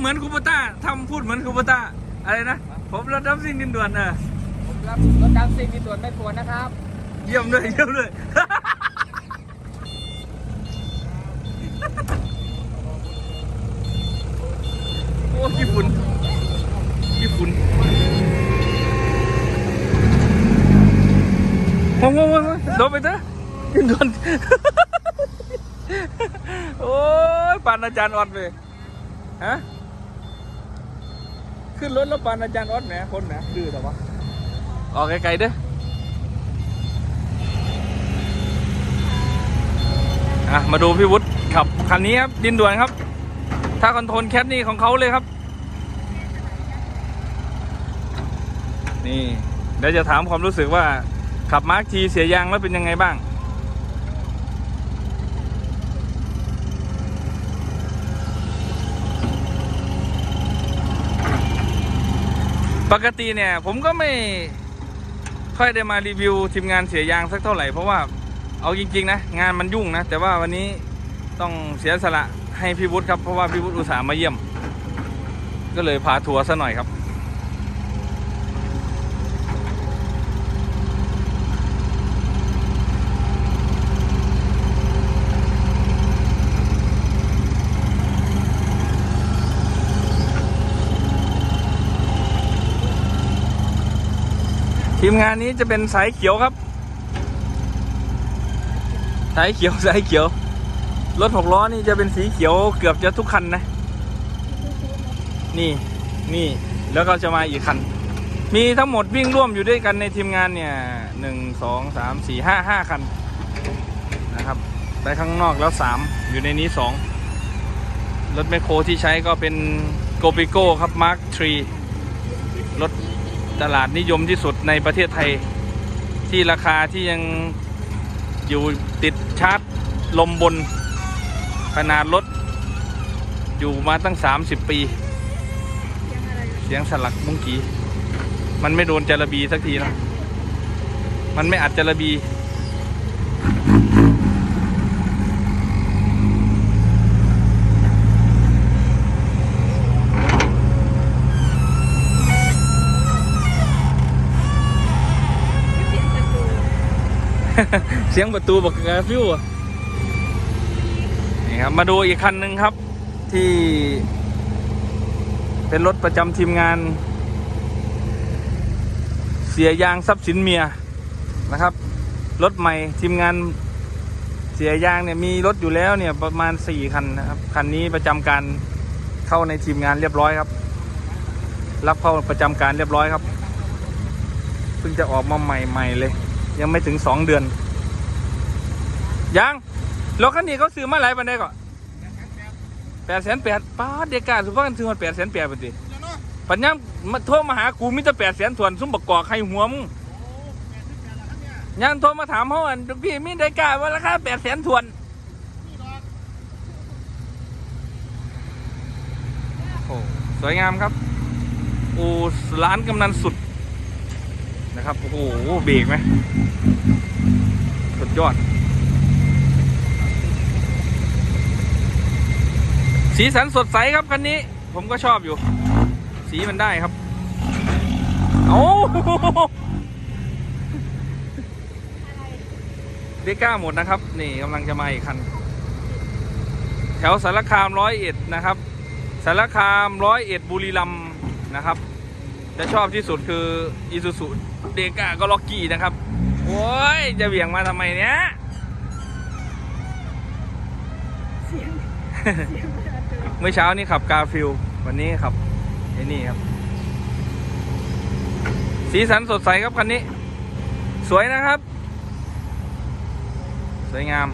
เหมือนคูปต้าทำพูดเหมือนคูปต้าอะไรนะ ผมรถดับซิ่งดินด่วนเออผมรับรถดำซิ่งมีส่วนไม่ปวดนะครับ เยี่ยมเลยเยี่ยมเลยโอ้ขี้ฝุ่นขี้ฝุ่นโอ้โหโดนไปเถอะดินด่วนโอ้ยปานอาจารย์ออดเลยฮะ ขึ้นรถแล้วปานอาจารย์ออดแหมคนแหมดื้อแต่วะออกไกลๆเด้ออะมาดูพี่วุฒิขับคันนี้ครับดินด่วนครับ ถ้าคอนโทรลแคทนี่ของเขาเลยครับ นี่เดี๋ยวจะถามความรู้สึกว่าขับมาร์คทีเสียยางแล้วเป็นยังไงบ้าง ปกติเนี่ย ผมก็ไม่ค่อยได้มารีวิวทีมงานเสียยางสักเท่าไหร่เพราะว่าเอาจริง ๆ นะ งานมันยุ่งนะ แต่ว่าวันนี้ต้องเสียสละให้พี่วุฒิครับ เพราะว่าพี่วุฒิอุตส่าห์มาเยี่ยม ก็เลยพาทัวร์ซะหน่อยครับ ทีมงานนี้จะเป็นสายเขียวครับ สายเขียวสายเขียว รถหกล้อนี่จะเป็นสีเขียวเกือบจะทุกคันนะ นี่นี่แล้วก็จะมาอีกคัน มีทั้งหมดวิ่งร่วมอยู่ด้วยกันในทีมงานเนี่ยหนึ่งสองสามสี่ห้าห้าคันนะครับไปข้างนอกแล้วสามอยู่ในนี้สองรถแมคโครที่ใช้ก็เป็นโกปิโก้ครับมาร์คทรีรถ ตลาดนิยมที่สุดในประเทศไทย ที่ราคาที่ยังอยู่ติดชาร์จลมบน ขนาดรถ อยู่มาตั้ง 30 ปี เสียงสลักมุ้งกีมันไม่โดนจระบีสักทีนะ มันไม่อัดจระบี เสียงประตูบอกกาฟิวนี่ครับมาดูอีกคันหนึ่งครับ ที่ เป็นรถประจำทีมงาน เสียยางทรัพย์สินเมียนะครับ รถใหม่ทีมงานเสียยางเนี่ยมีรถอยู่แล้วเนี่ยประมาณสี่คันนะครับคันนี้ประจำการเข้าในทีมงานเรียบร้อยครับ รับเข้าประจำการเรียบร้อยครับเพิ่งจะออกมาใหม่ๆเลย ยังไม่ถึงสองเดือน ยังรถคันนี้เขาซื้อมาหลายปันได้ก่อนแปดแสนแปดป้าเด็กกาสุภาพกันซื้อมาแปดแสนแปดปฏิปัญญามาโทรมาหากูมิจะแปดแสนส่วนซุ้มบักกอกใครหัวมึงยังโทรมาถามเขาอันพี่มีได้กาว่าราคาแปดแสนส่วนโอ้สวยงามครับโอูร้านกำนันสุดนะครับโอ้โหเบรกไหมสุดยอด สีสันสดใสครับคันนี้ ผมก็ชอบอยู่ สีมันได้ครับโอ้เดก้าหมดนะครับ นี่กำลังจะมาอีกคัน แถวสารคามร้อยเอ็ดนะครับ สารคามร้อยเอ็ดบุรีรัมย์นะครับ จะชอบที่สุดคืออีซูซูเดก้าก็ล็อกกี้นะครับ โอ้ย จะเบี่ยงมาทำไมเนี้ย เมื่อเช้านี่ขับกาฟิลวันนี้ขับไอ้นี่ครับ สีสันสดใสครับคันนี้ สวยนะครับ สวยงาม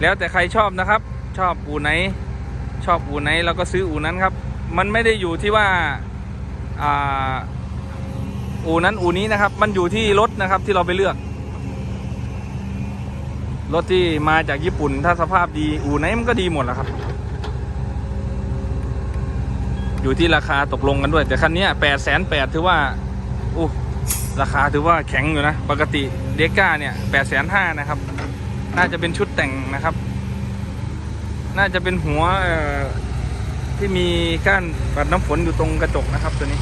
แล้วแต่ใครชอบนะครับ ชอบอู่ไหน ชอบอู่ไหนเราก็ซื้ออู่นั้นครับ มันไม่ได้อยู่ที่ว่าอ่าอู่นั้นอู่นี้นะครับ มันอยู่ที่รถนะครับที่เราไปเลือก รถที่มาจากญี่ปุ่น ถ้าสภาพดีอู่ไหนมันก็ดีหมดแหละครับ อยู่ที่ราคาตกลงกันด้วย แต่คันนี้แปดแสนแปดถือว่าอู้ราคาถือว่าแข็งอยู่นะ ปกติเดก้าเนี่ยแปดแสนห้านะครับ น่าจะเป็นชุดแต่งนะครับ น่าจะเป็นหัวที่ที่มีก้านปัดน้ำฝนอยู่ตรงกระจกนะครับตัวนี้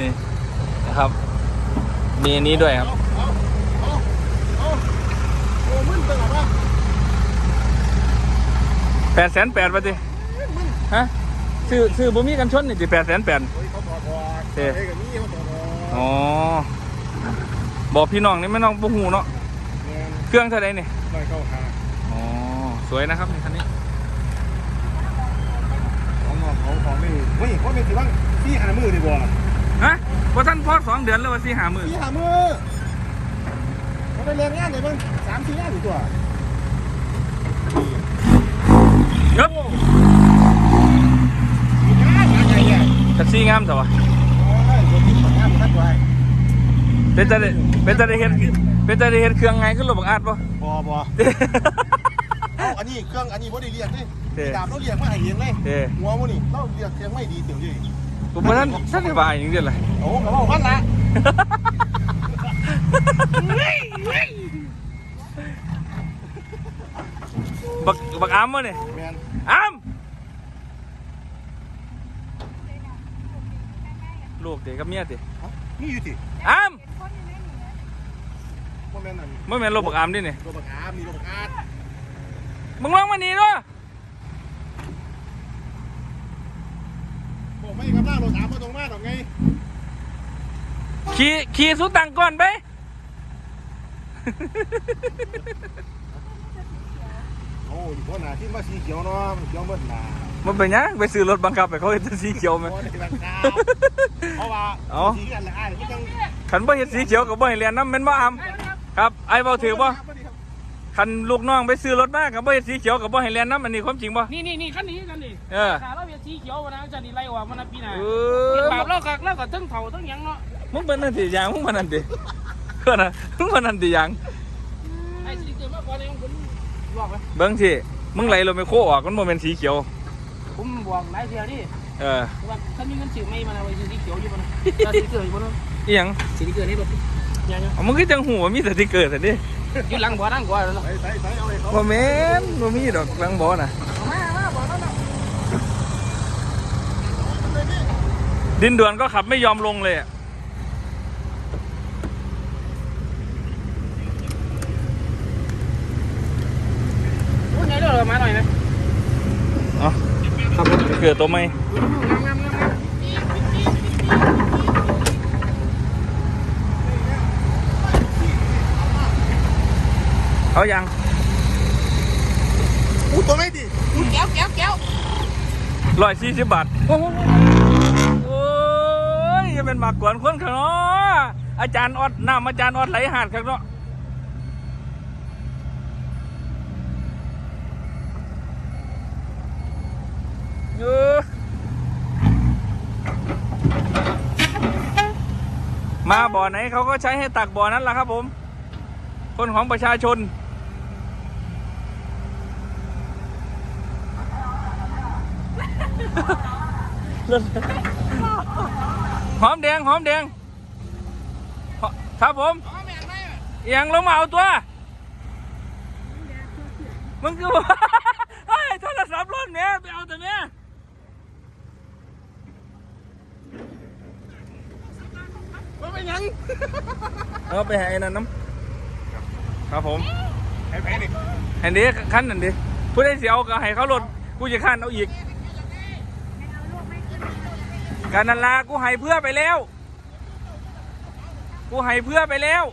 นี่นะครับ มีอันนี้ด้วยครับ โอ้มึนไปหรอวะ แปดแสนแปดป่ะดิฮะซื้อซื้อบ่มีกันชนนี่จิแปดแสนแปดโอ้ยเขาถอดถอดเอ๊ะเอ้ยกับนี่เขาถอดถอดอ๋อบอกพี่น้องนี่ไม่น้องบ่หูเนาะเงินเครื่องเท่าไรนี่ไม่เข้าหาอ๋อสวยนะครับนี่คันนี้ของงอกของของนี่เฮ้ยเขาเป็นสิบ้างที่หามือดีกว่าฮะว่าท่านพอสองเดือนแล้วว่าสี่หาหมื่นที่หามือเขาไปเรียนงานเลยมั้งสามสี่งานอยู่ตัว เยับ มีงานงานใหญ่ให ซีงามแต่ว่าเป็นจะได้เป็นจะได้เห็นเป็นจะได้เห็นเครื่องไงขึ้นรถบักอาดปะบอบออันนี้เครื่องอันนี้บ่ได้เรียกเลยเด้ดาบเราเรียกมาให้เองเลยหัวมันนี่เราเรียกเสียงไม่ดีเสียงดีผมว่าท่านท่านสบายอย่างเดียวเลยโอ้เขาบอกพันละบักบักอ้ามวะเนี่ยแมนอาม ลูกเด็กกับเมียติเอ้านี่อยู่ที่อามว่าแมนนั่นไม่แม่นรถบักอามดิเนี่ยโรบักอาร์มีโรบักอาร์ตมึงลองมานี่เนาะผมไม่กับหน้าโรถามมาตรงหน้าดอกไงขี่ขี่สุดตังก่อนไป โอ้ยพ่อหนาที่มาสีเขียวเนาะมันเขียวหมดหนามันเป็นหยังไปซื้อรถบังคับไปเขาเห็นแต่สีเขียวไหมเพราะในราคาเพราะว่าเอ้าสีกันละไอ้ไม่ต้องขันบ่เห็นสีเขียวกับบ่เห็นเรียนน้ำแม่นบ่อามครับไอ้เบาถือบ่คันลูกน้องไปซื้อรถมากับบ่เห็นสีเขียวกับบ่เห็นเรียนน้ำอันนี้ความจริงบ่ นี่นี่นี่ขั้นนี้กันนี่เออ ขาเราเบียสีเขียววันนั้นจะดีไล่ออกมันนะปีหน้าเอเห็นอบาปเรากักเราก็ทั้งเถ่าทั้งหยังเนาะมึงเป็นนั่นติยางมึงมันนั่นติเพื่อนน่ะมึงมันนั่นติยาง ไอ้สีเกิดมาก่อนเลยของคุณ บอกเลยเบิ่งสิมึงไหลลงไปโคออกมันบ่แม่นสีเขียว ผมบอกหลายเทียนี่เออว่าถ้ามีเงินซื้อไม่มาเอาไว้ซื้อสีเขียวอยู่บนนั้นถ้าสีเกิดอยู่บนนั้นอีหยังสีเกิดนี่แบบยังยังเอามึงคือจังหูว่ามีสติกเกอร์ซั่นดิอยู่หลังบ่อนั่งกว่าแล้วเนาะใส่ใส่ใส่เอาเลยเขาบ่แม่นบ่มีดอกหลังบ่น่ะดินด่วนก็ขับไม่ยอมลงเลยอะ โอ้ยไหนเด้อมาหน่อยนะ เอ๋อครับผมเกิดตัวไหมงามงามงามเอายังอู้ตัวไม่ดีแก้วแก้วแก้วร้อยสี่สิบบาท โอ้ยจะเป็นหมากกวนคนข้างเนาะอาจารย์ออดน้ำอาจารย์ออดไหลหาดข้างเนาะ เออมาบ่อไหนเขาก็ใช้ให้ตักบ่อนั้นแหละครับผม คนของประชาชน หอมแดงหอมแดง ครับผมเอียงลงมาเอาตัว มึงคือว่าเฮ้ยโทรศัพท์ร่นเนี้ยไปเอาแต่เนี้ย มันเป็นหยังเอาไปให้ไอ้นั่นน้ำครับผมไอ้แพ้นี่เห็นดิขั้นนั่นดิผู้ได้เสียเอาก็ให้เขาลดกูจะขั้นเอาอีกการนันลากูให้เพื่อไปแล้ว กูให้เพื่อไปแล้ว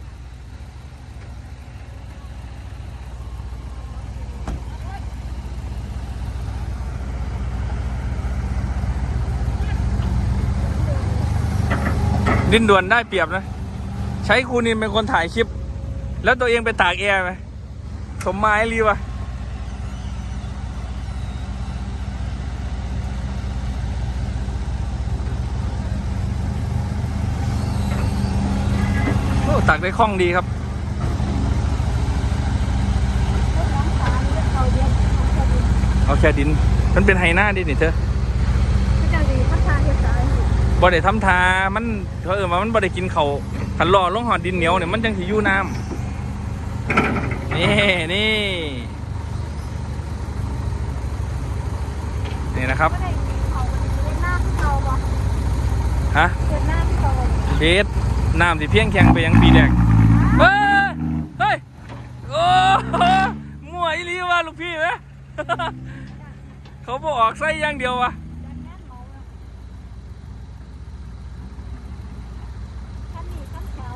ดินด่วนได้เปรียบนะ ใช้ครูนินเป็นคนถ่ายคลิป แล้วตัวเองไปตากแอร์ไหมสมมายรีวะโอ้ตากได้คล่องดีครับเอาแค่ดิน มันเป็นไฮหน้าดินี่เธอ ก็จะดีพัฒนาเฮ็ดสาย บ่ได้ทำทามันเขาเออมามันบ่ได้กินเขาวขันหล่อลงหอดดินเหนียวเนี่ยมันจังสิอยู่น้ำนี่นี่นี่นะครับไม่ได้เขาเป็นหน้าที่เขาบ่ฮะเป็นหน้าที่เขาบ่เบสน้ำสิเพียงแข็งไปยังปีแรกเฮ้ยเฮ้ยโอ้มั่วอีหลีว่าลูกพี่ไหมเขาบอกออกไส้อย่างเดียววะ ยันแน่นเมาเลยท่านนี่ท่านเขา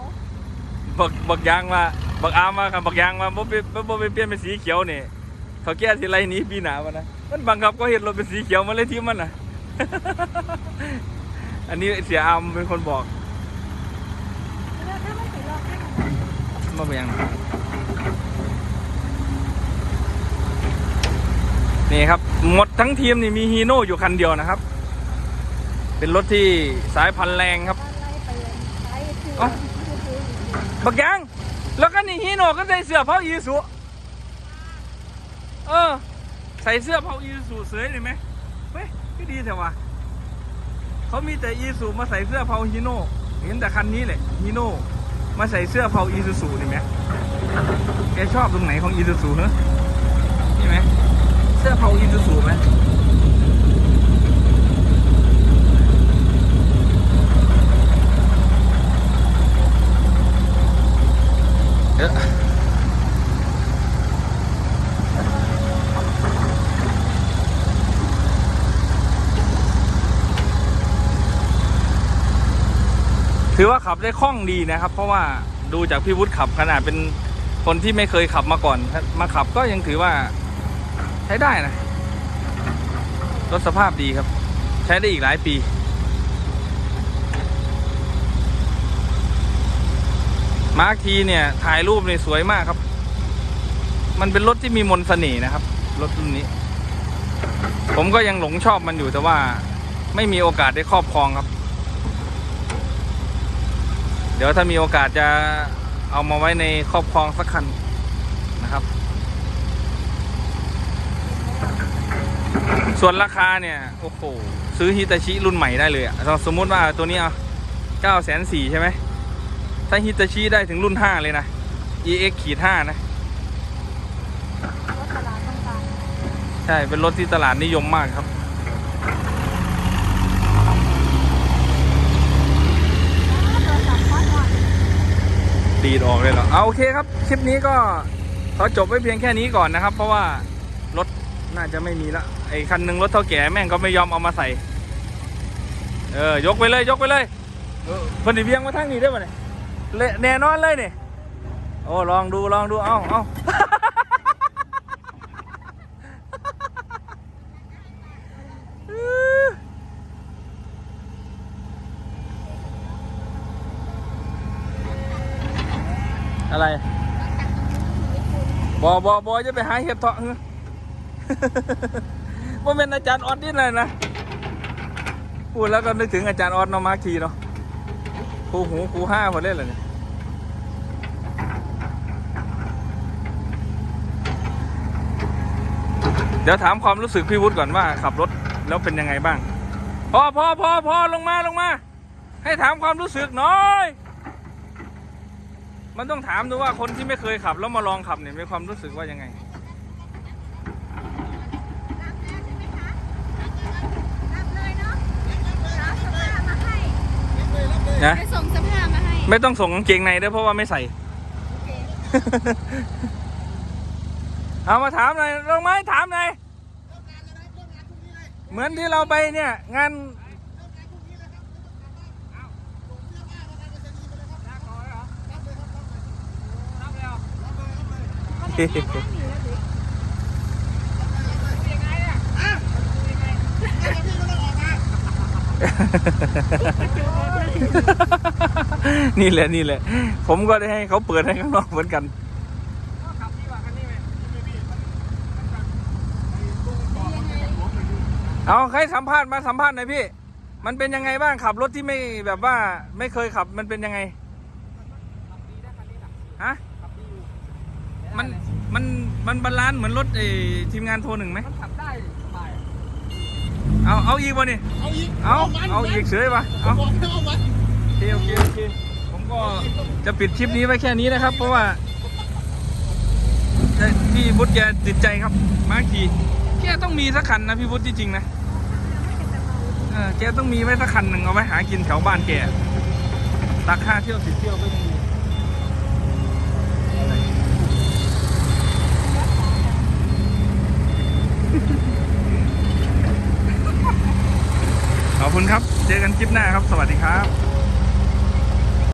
บักบักยางมาบักอามมาครับบักยางมาบ่ไปบ่บ่ไปเปลี่ยนเป็นสีเขียวนี่เขาแก้ทีไรหนี้ปีหนาวะนะมันบังคับก็เห็นรถเป็นสีเขียวมาเลยที่มันน่ะ อันนี้เสียอามเป็นคนบอกแล้วถ้าไม่ถึงรอบให้มันมาเป็นยังนี่ครับ หมดทั้งทีมนี่มีฮีโน่อยู่คันเดียวนะครับ เป็นรถที่สายพันธุ์แรงครับ บักยางแล้วก็นี่ฮีโน่ก็ใส่เสื้อเผาอีสุเออ ใส่เสื้อเผาอีสุเสยเลยไหมเฮ้ยก็ดีแต่ว่าเขามีแต่อีสุมาใส่เสื้อเผาฮีโน่เห็นแต่คันนี้แหละฮีโน่มาใส่เสื้อเผาอีซูซูนี่ไหมแกชอบตรงไหนของอีซูซูเนอะนี่ไหมเสื้อเผาอีซูซูไหม เอ๊ะถือว่าขับได้คล่องดีนะครับ เพราะว่าดูจากพี่วุฒิขับขนาดเป็นคนที่ไม่เคยขับมาก่อน มาขับก็ยังถือว่าใช้ได้นะรถสภาพดีครับ ใช้ได้อีกหลายปี มาร์คทีเนี่ยถ่ายรูปเนี่ยสวยมากครับ มันเป็นรถที่มีมนต์เสน่ห์นะครับ รถรุ่นนี้ ผมก็ยังหลงชอบมันอยู่แต่ว่าไม่มีโอกาสได้ครอบครองครับ เดี๋ยวถ้ามีโอกาสจะเอามาไว้ในครอบครองสักคันนะครับ ส่วนราคาเนี่ยโอ้โหซื้อฮิตาชิรุ่นใหม่ได้เลยอะสมมติว่าตัวนี้เอาเก้าแสนสี่ใช่ไหม ถ้าฮิตาชิได้ถึงรุ่นห้าเลยนะ EX ขีดห้านะ ใช่ เป็นรถที่ตลาดนิยมมากครับ ดีดออกเลยเหรอ เอาโอเคครับ คลิปนี้ก็ขอจบไว้เพียงแค่นี้ก่อนนะครับ เพราะว่ารถน่าจะไม่มีละ ไอ้คันหนึ่งรถเท่าแก่แม่งก็ไม่ยอมเอามาใส่ เออ ยกไปเลย ยกไปเลยเออเพิ่นดิเบียงมาทางนี้ได้ป่ะเนี่ย เละแน่นอนเลยเนี่ยโอ้ ลองดูลองดูเอาเอาอะไรบอบอบอจะไปหาเห็ดเถาะเฮ้ยว่าเป็นอาจารย์ออดนี่เลยนะ พูดแล้วก็นึกถึงอาจารย์ออดนอมาร์คีเนาะ ครูหูครูห้าคนเล่นเลยเนี่ยเดี๋ยวถามความรู้สึกพี่วุฒิก่อนว่าขับรถแล้วเป็นยังไงบ้างพอพอพอพอลงมาลงมา ให้ถามความรู้สึกหน่อย มันต้องถามดูว่าคนที่ไม่เคยขับแล้วมาลองขับเนี่ยมีความรู้สึกว่ายังไง รับเลยเนาะรับสภาพมาให้ นะ ไปส่งสภาพมาให้ไม่ต้องส่งกางเกงในด้วยเพราะว่าไม่ใส่ โอเคเอามาถามหน่อยลงไม้ถามหน่อยเหมือนที่เราไปเนี่ย งาน นี่แหละนี่แหละ ผมก็ได้ให้เขาเปิดให้ข้างนอกเหมือนกัน เอาใครสัมภาษณ์มาสัมภาษณ์หน่อยพี่ มันเป็นยังไงบ้างขับรถที่ไม่แบบว่าไม่เคยขับมันเป็นยังไงฮะมันมันมันบาลานซ์เหมือนรถไอทีมงานโทรหนึ่งไหมมันขับได้ เอาเอาอีกวะนี่เอาอีกเอามันเอาอีกเฉยปะเอาเอาบอกให้เอามันโอเคโอเคโอเคผมก็จะปิดคลิปนี้ไว้แค่นี้นะครับ เพราะว่าพี่วุฒิแกติดใจครับ มาขี่แกต้องมีสักคันนะพี่วุฒิที่จริงนะเออแกต้องมีไว้สักคันหนึ่งเอาไว้หากินแถวบ้านแกตักค่าเที่ยวสิบเที่ยวก็ยังมี ขอบคุณครับ เจอกันคลิปหน้าครับ สวัสดีครับ